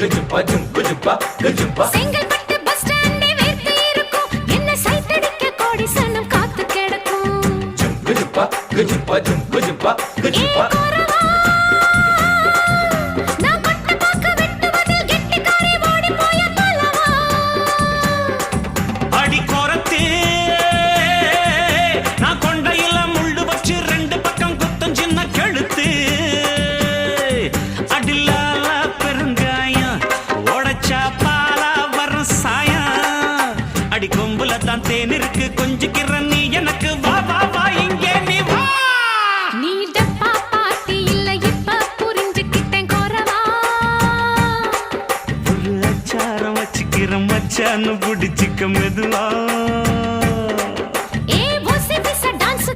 கஜுப்பா ஜும்பு ஜுப்பா கஜுப்பா Chengalpattu bus ஸ்டாண்டே வேர்த்து இருக்கும். என்ன சைட் அடிக்க கோடி சனம் காத்து கிடக்கும். ஜும்பு ஜுப்பா கஜுப்பா ஜும்பு ஜுப்பா கஜுப்பா அடி கொம்புல தான் தேன் இருக்கு. கொஞ்சிக்கிற நீ எனக்கு வா வா வா இங்கே நீ வா. நீ டப்பா பாட்டி இல்ல இப்ப புரிஞ்சுக்கிட்டேன் குறவா. வச்சுக்கிற மச்சான்னு பிடிச்சிக்க மெதுவா.